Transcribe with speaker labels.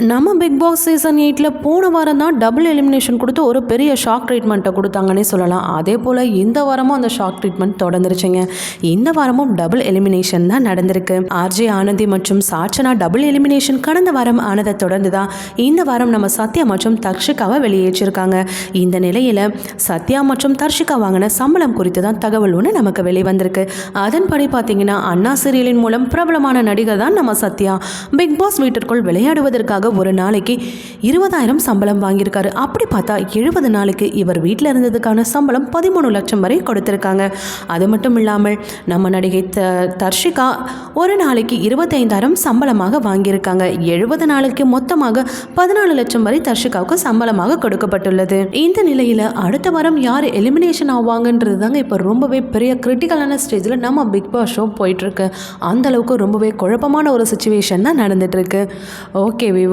Speaker 1: நம்ம big Boss season எயிட்டில் போன வாரம் தான் டபுள் எலிமினேஷன் கொடுத்து ஒரு பெரிய ஷாக் ட்ரீட்மெண்ட்டை கொடுத்தாங்கன்னே சொல்லலாம். அதே போல் இந்த வாரமும் அந்த ஷாக் ட்ரீட்மெண்ட் தொடர்ந்துருச்சுங்க. இந்த வாரமும் டபுள் எலிமினேஷன் தான் நடந்திருக்கு. ஆர்ஜே ஆனந்தி மற்றும் சாட்சனா டபுள் எலிமினேஷன் கடந்த வாரம் ஆனதை தொடர்ந்து தான் இந்த வாரம் நம்ம சத்யா மற்றும் தர்ஷிகாவை வெளியேற்றிருக்காங்க. இந்த நிலையில் சத்யா மற்றும் தர்ஷிகா வாங்கின சம்பளம் குறித்து தான் தகவல் ஒன்று நமக்கு வெளிவந்திருக்கு. அதன்படி பார்த்தீங்கன்னா அண்ணா சீரியலின் மூலம் பிரபலமான நடிகர் தான் நம்ம சத்யா. பிக் பாஸ் வீட்டிற்குள் விளையாடுவதற்காக ஒரு நாளைக்கு இருபதாயிரம் சம்பளம் வாங்கியிருக்காரு. அப்படி பார்த்தா எழுபது நாளைக்கு இவர் வீட்டில் இருந்ததுக்கான சம்பளம் பதிமூணு லட்சம் வரை கொடுத்துருக்காங்க. அது மட்டும் இல்லாமல் நம்ம நடிகை த தர்ஷிகா ஒரு நாளைக்கு இருபத்தைந்தாயிரம் சம்பளமாக வாங்கியிருக்காங்க. எழுபது நாளைக்கு மொத்தமாக பதினாலு லட்சம் வரை தர்ஷிகாவுக்கு சம்பளமாக கொடுக்கப்பட்டுள்ளது. இந்த நிலையில் அடுத்த வாரம் யார் எலிமினேஷன் ஆவாங்கன்றது தாங்க இப்போ ரொம்பவே பெரிய கிரிட்டிக்கலான ஸ்டேஜில் நம்ம பிக் பாஸ் ஷோ போயிட்டுருக்கு அந்தளவுக்கு ரொம்பவே குழப்பமான ஒரு சுச்சுவேஷன் தான் நடந்துகிட்ருக்கு ஓகே ஓகே